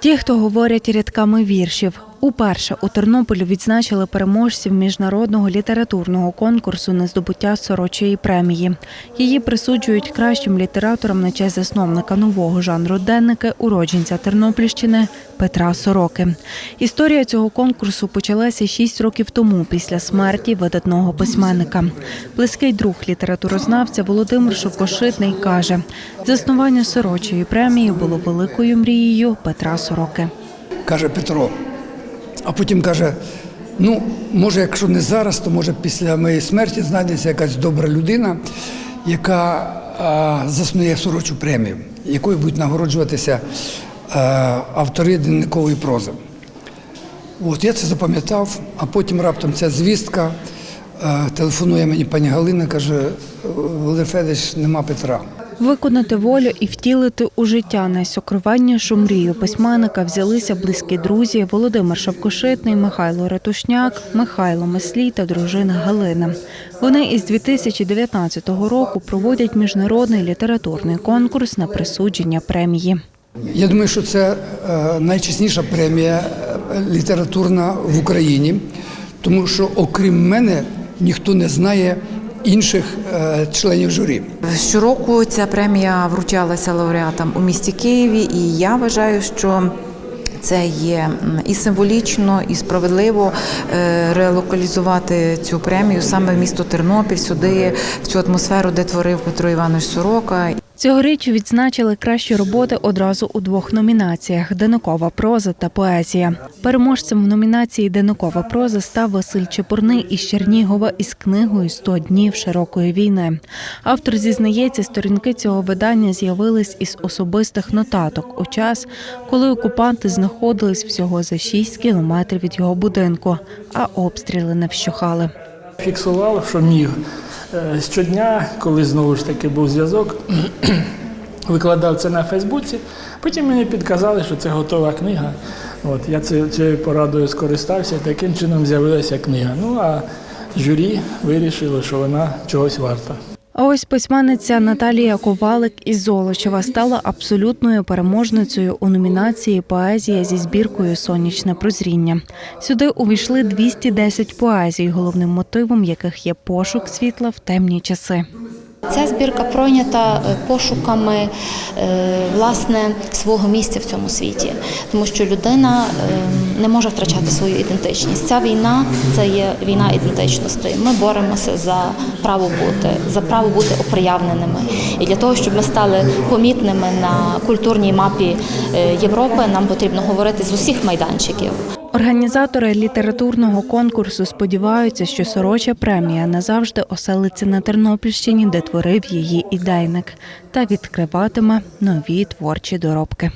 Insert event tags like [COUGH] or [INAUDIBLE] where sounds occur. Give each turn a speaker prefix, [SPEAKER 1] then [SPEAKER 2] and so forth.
[SPEAKER 1] Ті, хто говорять рядками віршів. Уперше у Тернополі відзначили переможців міжнародного літературного конкурсу на здобуття сорочої премії. Її присуджують кращим літераторам на честь засновника нового жанру денники, уродженця Тернопільщини Петра Сороки. Історія цього конкурсу почалася шість років тому після смерті видатного письменника. Близький друг літературознавця Володимир Шовкошитний каже, заснування сорочої премії було великою мрією Петра Сороки.
[SPEAKER 2] каже Петро. А потім каже: ну, може, якщо не зараз, то може після моєї смерті знайдеться якась добра людина, яка а, заснує сорочу премію, якою будуть нагороджуватися а, автори дневникової прози. От я це запам'ятав, а потім раптом ця звістка. Телефонує мені пані Галина, каже: Володимир Федорович, нема Петра.
[SPEAKER 1] Виконати волю і втілити у життя найсокровеннішу мрію письменника взялися близькі друзі Володимир Шавкошитний, Михайло Ретушняк, Михайло Меслій та дружина Галина. Вони із 2019 року проводять міжнародний літературний конкурс на присудження премії.
[SPEAKER 2] Я думаю, що це е, найчесніша премія е, літературна в Україні, тому що окрім мене ніхто не знає інших е, членів журі.
[SPEAKER 3] Щороку ця премія вручалася лауреатам у місті Києві, і я вважаю, що це є і символічно, і справедливо е, релокалізувати цю премію саме в місто Тернопіль, сюди, в цю атмосферу, де творив Петро Іванович Сорока.
[SPEAKER 1] Цьогоріч відзначили кращі роботи одразу у двох номінаціях: Деникова проза та поезія. Переможцем в номінації Деникова проза став Василь Чепурний із Чернігова із книгою «100 днів широкої війни. Автор зізнається, сторінки цього видання з'явились із особистих нотаток у час, коли окупанти знаходились всього за 6 кілометрів від його будинку, а обстріли не вщухали.
[SPEAKER 4] Фіксував, що міг. Е, Щодня, коли знову ж таки був зв'язок, [CLEARS THROAT] викладав це на Фейсбуці. Потім мені підказали, що це готова книга. От, я цією порадою скористався, таким чином з'явилася книга. Ну а журі вирішило, що вона чогось варта.
[SPEAKER 1] А ось письменниця Наталія Ковалик із Золочева стала абсолютною переможницею у номінації Поезія зі збіркою Сонячне прозріння. Сюди увійшли 210 поезій, головним мотивом яких є пошук світла в темні часи.
[SPEAKER 5] Ця збірка пройнята е, пошуками е, власне свого місця в цьому світі, тому що людина е, не може втрачати свою ідентичність. Ця війна це є війна ідентичностей. Ми боремося за право бути, за право бути оприявненими. І для того, щоб ми стали помітними на культурній мапі Європи, нам потрібно говорити з усіх майданчиків.
[SPEAKER 1] Організатори літературного конкурсу сподіваються, що сороча премія назавжди оселиться на Тернопільщині, де творив її ідейник, та відкриватиме нові творчі доробки.